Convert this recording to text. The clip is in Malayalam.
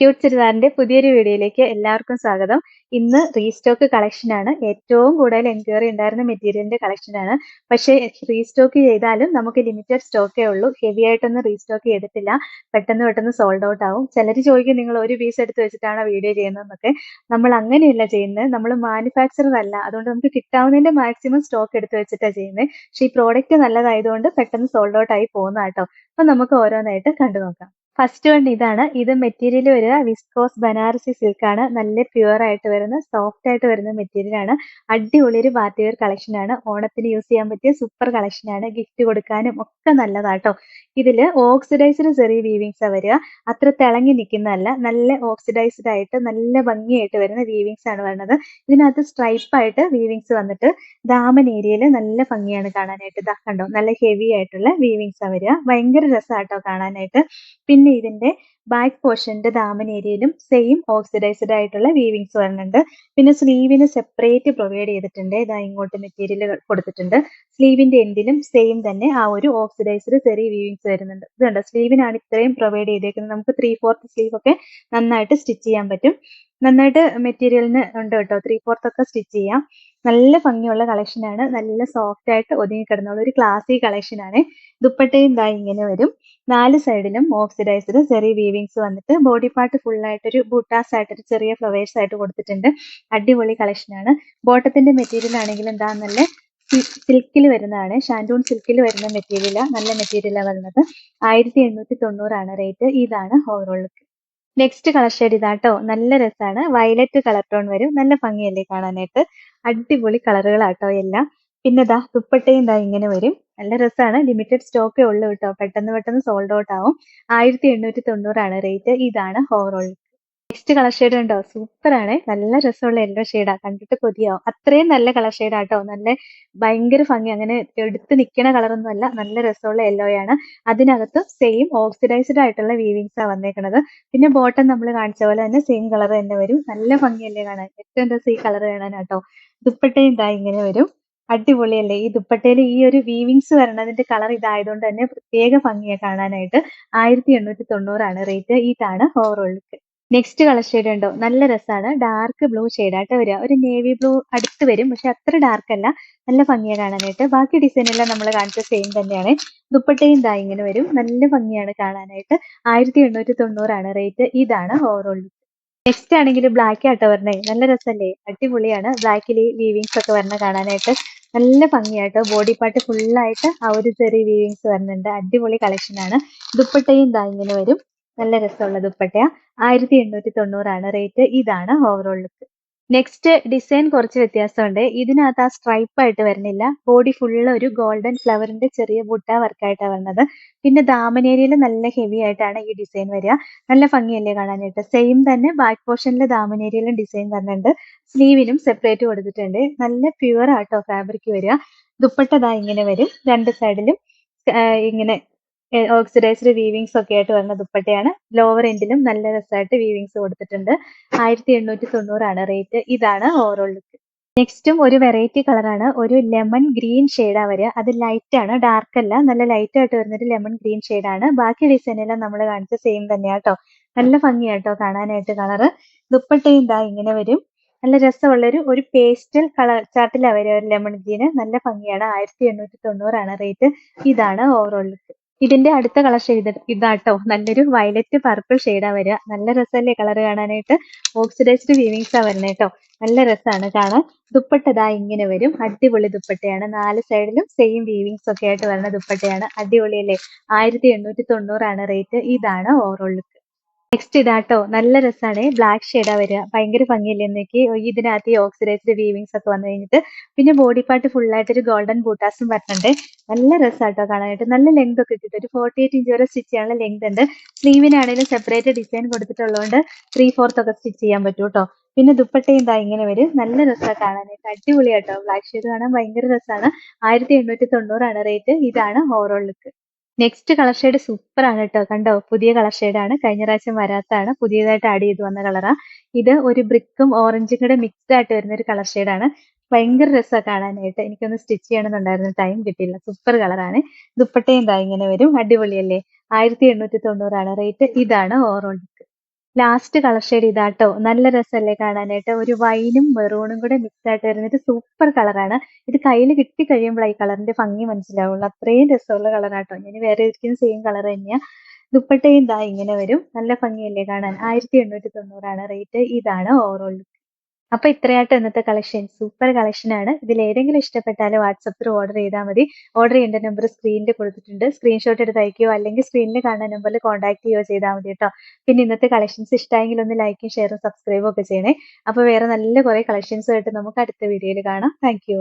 ക്യൂട്ട് ചുരിദാറിന്റെ പുതിയൊരു വീഡിയോയിലേക്ക് എല്ലാവർക്കും സ്വാഗതം. ഇന്ന് റീസ്റ്റോക്ക് കളക്ഷൻ ആണ്. ഏറ്റവും കൂടുതൽ എൻക്വയറി ഉണ്ടായിരുന്ന മെറ്റീരിയലിന്റെ കളക്ഷൻ ആണ്. പക്ഷേ റീസ്റ്റോക്ക് ചെയ്താലും നമുക്ക് ലിമിറ്റഡ് സ്റ്റോക്കേ ഉള്ളൂ. ഹെവി ആയിട്ടൊന്നും റീസ്റ്റോക്ക് ചെയ്തിട്ടില്ല പെട്ടെന്ന് പെട്ടെന്ന് സോൾഡ് ഔട്ട് ആവും. ചിലർ ചോദിക്കും നിങ്ങൾ ഒരു പീസ് എടുത്ത് വെച്ചിട്ടാണോ വീഡിയോ ചെയ്യുന്നതെന്നൊക്കെ? നമ്മൾ അങ്ങനെയല്ല ചെയ്യുന്നത്. നമ്മൾ മാനുഫാക്ചറർ അല്ല. അതുകൊണ്ട് നമുക്ക് കിട്ടാവുന്നതിന്റെ മാക്സിമം സ്റ്റോക്ക് എടുത്ത് വെച്ചിട്ടാണ് ചെയ്യുന്നത്. പക്ഷേ ഈ പ്രോഡക്റ്റ് നല്ലതായതുകൊണ്ട് പെട്ടെന്ന് സോൾഡ് ഔട്ട് ആയി പോകുന്ന കേട്ടോ അപ്പൊ നമുക്ക് ഓരോന്നായിട്ട് കണ്ടു നോക്കാം ഫസ്റ്റ് വൺ ഇതാണ്. ഇത് മെറ്റീരിയൽ വരിക. വിസ്കോസ് ബനാറസി സിൽക്ക് ആണ്. നല്ല പ്യുവർ ആയിട്ട് വരുന്ന സോഫ്റ്റ് ആയിട്ട് വരുന്ന മെറ്റീരിയൽ ആണ്. അടിപൊളി ഒരു പാർട്ടി വെയർ കളക്ഷൻ ആണ്. ഓണത്തിന് യൂസ് ചെയ്യാൻ പറ്റിയ സൂപ്പർ കളക്ഷൻ ആണ്. ഗിഫ്റ്റ് കൊടുക്കാനും ഒക്കെ നല്ലതാട്ടോ. ഇതിൽ ഓക്സിഡൈസ്ഡ് ചെറിയ വീവിങ്സ് വരിക. അത്ര തിളങ്ങി നിൽക്കുന്നതല്ല നല്ല ഓക്സിഡൈസ്ഡ് ആയിട്ട് നല്ല ഭംഗിയായിട്ട് വരുന്ന വീവിങ്സ് ആണ് വരുന്നത് ഇതിനകത്ത് സ്ട്രൈപ്പ് ആയിട്ട് വീവിങ്സ് വന്നിട്ട് ദാമൻ ഏരിയയിൽ നല്ല ഭംഗിയാണ് കാണാനായിട്ട്. ഇതാ കണ്ടോ? നല്ല ഹെവി ആയിട്ടുള്ള വീവിങ്സ് വരിക. ഭയങ്കര രസമാട്ടോ കാണാനായിട്ട്. പിന്നെ ഇതിന്റെ ബാക്ക് പോർഷന്റെ ദാമൻ ഏരിയയിലും സെയിം ഓക്സിഡൈസ്ഡ് ആയിട്ടുള്ള വീവിങ്സ് വരുന്നുണ്ട് പിന്നെ സ്ലീവിന് സെപ്പറേറ്റ് പ്രൊവൈഡ് ചെയ്തിട്ടുണ്ട്. ഇതാ ഇങ്ങോട്ട് മെറ്റീരിയൽ കൊടുത്തിട്ടുണ്ട്. സ്ലീവിന്റെ എൻഡിലും സെയിം തന്നെ ആ ഒരു ഓക്സിഡൈസ്ഡ് ചെറിയ വീവിങ്സ് വരുന്നുണ്ട്. ഇതുണ്ട്. സ്ലീവിനാണ് ഇത്രയും പ്രൊവൈഡ് ചെയ്തേക്കുന്നത്. നമുക്ക് ത്രീ ഫോർത്ത് സ്ലീവ് ഒക്കെ നന്നായിട്ട് സ്റ്റിച്ച് ചെയ്യാൻ പറ്റും. നന്നായിട്ട് മെറ്റീരിയലിന് ഉണ്ട് കേട്ടോ. ത്രീ ഫോർത്ത് ഒക്കെ സ്റ്റിച്ച് ചെയ്യാം. നല്ല ഭംഗിയുള്ള കളക്ഷനാണ് നല്ല സോഫ്റ്റ് ആയിട്ട് ഒതുങ്ങി കിടന്നുള്ള ഒരു ക്ലാസി കളക്ഷൻ ആണ്. ദുപ്പട്ടയും ദാ ഇങ്ങനെ വരും. നാല് സൈഡിലും ഓക്സിഡൈസ്ഡ് ചെറിയ വീവിങ്സ് വന്നിട്ട് ബോഡി പാർട്ട് ഫുൾ ആയിട്ട് ഒരു ബൂട്ടാസ് ആയിട്ട് ഒരു ചെറിയ ഫ്ലവേഴ്സ് ആയിട്ട് കൊടുത്തിട്ടുണ്ട്. അടിപൊളി കളക്ഷൻ ആണ്. ബോട്ടത്തിന്റെ മെറ്റീരിയൽ ആണെങ്കിൽ എന്താ നല്ല സിൽക്കിൽ വരുന്നതാണ്. ഷാൻഡൂൺ സിൽക്കിൽ വരുന്ന മെറ്റീരിയൽ നല്ല മെറ്റീരിയലാണ് വരുന്നത്. ആയിരത്തി എണ്ണൂറ്റി തൊണ്ണൂറാണ് റേറ്റ് ഇതാണ് overall look next colour shade ഇതാട്ടോ. നല്ല രസമാണ് വയലറ്റ് കളർ ടോൺ വരും. നല്ല ഭംഗിയല്ലേ കാണാനായിട്ട്. അടിപൊളി കളറുകളാട്ടോ എല്ലാം. പിന്നെ ദാ ദുപ്പട്ടയും ദാ ഇങ്ങനെ വരും. നല്ല രസമാണ് ലിമിറ്റഡ് സ്റ്റോക്കേ ഉള്ളൂ കേട്ടോ. പെട്ടെന്ന് പെട്ടെന്ന് സോൾഡ് ഔട്ട് ആവും. ആയിരത്തി എണ്ണൂറ്റി തൊണ്ണൂറാണ് റേറ്റ് ഇതാണ് ഓവറോൾ നെക്സ്റ്റ് കളർ ഷെയ്ഡ് ഉണ്ടോ? സൂപ്പർ ആണ്. നല്ല രസമുള്ള യെല്ലോ ഷെയ്ഡാ കണ്ടിട്ട് കൊതിയാവും. അത്രയും നല്ല കളർ ഷെയ്ഡാ കേട്ടോ നല്ല ഭയങ്കര ഭംഗി. അങ്ങനെ എടുത്ത് നിൽക്കണ കളറൊന്നും അല്ല. നല്ല രസമുള്ള യെല്ലോയാണ് അതിനകത്ത് സെയിം ഓക്സിഡൈസ്ഡ് ആയിട്ടുള്ള വീവിങ്സ് ആ വന്നേക്കണത്. പിന്നെ ബോട്ടം നമ്മൾ കാണിച്ച പോലെ തന്നെ സെയിം കളർ തന്നെ വരും. നല്ല ഭംഗിയല്ലേ കാണാൻ. ഏറ്റവും രസം ഈ കളർ കാണാനാട്ടോ ദുപ്പട്ടയും ഇതാ ഇങ്ങനെ വരും. അടിപൊളിയല്ലേ? ഈ ദുപ്പട്ടയിൽ ഈ ഒരു വീവിങ്സ് വരണതിന്റെ കളർ ഇതായതുകൊണ്ട് തന്നെ പ്രത്യേക ഭംഗിയാണ് കാണാനായിട്ട്. ആയിരത്തി എണ്ണൂറ്റി തൊണ്ണൂറാണ് റേറ്റ് ഇതാണ് overall look next colour shade ഉണ്ടോ? നല്ല രസമാണ് ഡാർക്ക് ബ്ലൂ ഷെയ്ഡായിട്ട് വരിക. ഒരു നേവി ബ്ലൂ അടുത്ത് വരും പക്ഷെ അത്ര ഡാർക്ക് അല്ല. നല്ല ഭംഗിയാണ് കാണാനായിട്ട്. ബാക്കി ഡിസൈൻ എല്ലാം നമ്മൾ കാണിച്ച സെയിം തന്നെയാണ്. ദുപ്പട്ടയും ദാ ഇങ്ങനെ വരും. നല്ല ഭംഗിയാണ് കാണാനായിട്ട്. ആയിരത്തി എണ്ണൂറ്റി തൊണ്ണൂറാണ് റേറ്റ് ഇതാണ് ഓവറോൾ ലുക്ക് നെക്സ്റ്റ് ആണെങ്കിൽ ബ്ലാക്ക് ആട്ടോ വരണേ. നല്ല രസമല്ലേ അടിപൊളിയാണ്. ബ്ലാക്കിൽ ഈ വീവിങ്സ് ഒക്കെ വരണ കാണാനായിട്ട്. നല്ല ഭംഗിയായിട്ട് ബോഡി പാർട്ട് ഫുള്ളായിട്ട് ആ ഒരു ചെറിയ വീവിങ്സ് വരുന്നുണ്ട്. അടിപൊളി കളക്ഷൻ ആണ്. ദുപ്പട്ടയും ഇതാ ഇങ്ങനെ വരും. നല്ല രസമുള്ള ദുപ്പട്ടയാ. ആയിരത്തി എണ്ണൂറ്റി തൊണ്ണൂറാണ് റേറ്റ് ഇതാണ് ഓവറോൾ ലുക്ക് നെക്സ്റ്റ് ഡിസൈൻ കുറച്ച് വ്യത്യാസമുണ്ട്. ഇതിനകത്ത് ആ സ്ട്രൈപ്പ് ആയിട്ട് വരുന്നില്ല. ബോഡി ഫുള്ള് ഒരു ഗോൾഡൻ ഫ്ലവറിന്റെ ചെറിയ ബുട്ട വർക്കായിട്ടാണ് വരുന്നത് പിന്നെ ദാമനേരിയയിൽ നല്ല ഹെവി ആയിട്ടാണ് ഈ ഡിസൈൻ വരിക. നല്ല ഭംഗിയല്ലേ കാണാനായിട്ട്. സെയിം തന്നെ ബാക്ക് പോർഷനിൽ ദാമനേരിയയിലും ഡിസൈൻ വരുന്നുണ്ട് സ്ലീവിനും സെപ്പറേറ്റ് കൊടുത്തിട്ടുണ്ട്. നല്ല പ്യുവർ ആട്ടോ ഫാബ്രിക് വരിക. ദുപ്പട്ട ദാ ഇങ്ങനെ വരും. രണ്ട് സൈഡിലും ഇങ്ങനെ ഓക്സിഡൈസ്ഡ് വീവിങ്സ് ഒക്കെ ആയിട്ട് വരുന്ന ദുപ്പട്ടയാണ്. ലോവർ എൻഡിലും നല്ല രസമായിട്ട് വീവിങ്സ് കൊടുത്തിട്ടുണ്ട്. ആയിരത്തി എണ്ണൂറ്റി തൊണ്ണൂറാണ് റേറ്റ് ഇതാണ് ഓവറോൾ ലുക്ക് നെക്സ്റ്റും ഒരു വെറൈറ്റി കളറാണ് ഒരു ലെമൺ ഗ്രീൻ ഷെയ്ഡാണ് വരിക. അത് ലൈറ്റ് ആണ്. ഡാർക്ക് അല്ല. നല്ല ലൈറ്റ് ആയിട്ട് വരുന്നൊരു ലെമൺ ഗ്രീൻ ഷെയ്ഡാണ് ബാക്കി ഡിസൈൻ എല്ലാം നമ്മൾ കാണിച്ച സെയിം തന്നെയാട്ടോ നല്ല ഭംഗിയാട്ടോ കാണാനായിട്ട് കളറ് ദുപ്പട്ടയും ഇതാ ഇങ്ങനെ വരും. നല്ല രസമുള്ളൊരു ഒരു പേസ്റ്റൽ കളർ ചാർട്ടിലാണ് വരിക ഒരു ലെമൺ ഗ്രീന് നല്ല ഭംഗിയാണ്. ആയിരത്തി എണ്ണൂറ്റി തൊണ്ണൂറാണ് റേറ്റ് ഇതാണ് ഓവറോൾ ലുക്ക് ഇതിന്റെ അടുത്ത കളർ ഷെയ്ഡ് ഇതാട്ടോ. നല്ലൊരു വയലറ്റ് പർപ്പിൾ ഷെയ്ഡാ വരിക. നല്ല രസമല്ലേ കളർ കാണാനായിട്ട്? ഓക്സിഡൈസ്ഡ് വീവിങ്സാ വരുന്നത് കേട്ടോ. നല്ല രസമാണ് കാണാൻ. ദുപ്പട്ടതാ ഇങ്ങനെ വരും. അടിപൊളി ദുപ്പട്ടയാണ്. നാല് സൈഡിലും സെയിം വീവിങ്സ് ഒക്കെ ആയിട്ട് വരുന്ന ദുപ്പട്ടയാണ്. അടിപൊളിയല്ലേ? ആയിരത്തി എണ്ണൂറ്റി തൊണ്ണൂറാണ് റേറ്റ് ഇതാണ് ഓവറോൾ ലുക്ക് നെക്സ്റ്റ് ഇതാട്ടോ നല്ല രസമാണ് ബ്ലാക്ക് ഷെയ്ഡാ വരിക. ഭയങ്കര ഭംഗിയല്ലേ എന്നേക്ക് ഇതിനകത്ത് ഈ ഓക്സിഡൈസ്ഡ് വീവിങ്സ് ഒക്കെ വന്നു കഴിഞ്ഞിട്ട്. പിന്നെ ബോഡി പാർട്ട് ഫുൾ ആയിട്ട് ഒരു ഗോൾഡൻ ബൂട്ടാസും വരുന്നുണ്ട് നല്ല രസമാട്ടോ കാണാനായിട്ട്. നല്ല ലെങ്ത് ഒക്കെ കിട്ടും ഒരു ഫോർട്ടി എയ്റ്റ് ഇഞ്ച് വരെ സ്റ്റിച്ച് ചെയ്യാനുള്ള ലെങ്ത് ഉണ്ട്. സ്ലീവിനാണെങ്കിലും സെപ്പറേറ്റ് ഡിസൈൻ കൊടുത്തിട്ടുള്ളതുകൊണ്ട് ത്രീ ഫോർത്ത് ഒക്കെ സ്റ്റിച്ച് ചെയ്യാൻ പറ്റും കേട്ടോ പിന്നെ ദുപ്പട്ടയും ദാ ഇങ്ങനെ വരും. നല്ല രസമാണ് കാണാനായിട്ട്. അടിപൊളിയാട്ടോ. ബ്ലാക്ക് ഷെയ്ഡ് കാണാൻ ഭയങ്കര രസമാണ് ആയിരത്തി എണ്ണൂറ്റി തൊണ്ണൂറാണ് റേറ്റ് ഇതാണ് overall look next colour shade super ആണ് കേട്ടോ കണ്ടോ? പുതിയ കളർ ആണ്. കഴിഞ്ഞ പ്രാവശ്യം വരാത്തതാണ് പുതിയതായിട്ട് ആഡ് ചെയ്തു വന്ന കളറാ ഇത് ഒരു ബ്രിക്കും ഓറഞ്ചും കൂടെ മിക്സ്ഡ് ആയിട്ട് വരുന്ന ഒരു കളർ ആണ്. ഭയങ്കര രസമാണ് കാണാനായിട്ട്. എനിക്കൊന്ന് സ്റ്റിച്ച് ചെയ്യണമെന്നുണ്ടായിരുന്നു. ടൈം കിട്ടിയില്ല. സൂപ്പർ കളറാണ് ദുപ്പട്ടയും ഇങ്ങനെ വരും. അടിപൊളിയല്ലേ? ആയിരത്തി എണ്ണൂറ്റി തൊണ്ണൂറാണ്. റേറ്റ് ഇതാണ്. ഓവറോൾ ലാസ്റ്റ് കളർ ഷെയ്ഡ് ഇതാട്ടോ. നല്ല രസമല്ലേ കാണാനായിട്ട്. ഒരു വൈനും വെറൂണും കൂടെ മിക്സ് ആയിട്ട് വരുന്നത് സൂപ്പർ കളറാണ് ഇത് കയ്യിൽ കിട്ടി കഴിയുമ്പോൾ ഈ കളറിന്റെ ഭംഗി മനസ്സിലാവുള്ളൂ. അത്രയും രസമുള്ള കളറാട്ടോ ഞാൻ വേറെ ഇരിക്കുന്ന സെയിം കളർ തന്നെയാ. ദുപ്പട്ടയും ഇതാ ഇങ്ങനെ വരും. നല്ല ഭംഗിയല്ലേ കാണാൻ? ആയിരത്തി എണ്ണൂറ്റി തൊണ്ണൂറാണ് റേറ്റ് ഇതാണ് ഓവറോൾ അപ്പൊ ഇത്രയായിട്ട് ഇന്നത്തെ കളക്ഷൻ സൂപ്പർ കളക്ഷൻ ആണ്. ഇതിൽ ഏതെങ്കിലും ഇഷ്ടപ്പെട്ടാൽ വാട്സപ്പ് ത്രൂ ഓർഡർ ചെയ്താൽ മതി. ഓർഡർ ചെയ്യേണ്ട നമ്പർ സ്ക്രീനിൽ കൊടുത്തിട്ടുണ്ട്. സ്ക്രീൻഷോട്ട് എടുത്ത് അയക്കുകയോ അല്ലെങ്കിൽ സ്ക്രീനിൽ കാണുന്ന നമ്പറിൽ കോൺടാക്ട് ചെയ്യുകയോ ചെയ്താൽ മതി കേട്ടോ. പിന്നെ ഇന്നത്തെ കളക്ഷൻസ് ഇഷ്ടമായെങ്കിൽ ഒന്ന് ലൈക്കും ഷെയറും സബ്സ്ക്രൈബും ഒക്കെ ചെയ്യണേ. അപ്പൊ വേറെ നല്ല കുറെ കളക്ഷൻസ് ആയിട്ട് നമുക്ക് അടുത്ത വീഡിയോയിൽ കാണാം. Thank you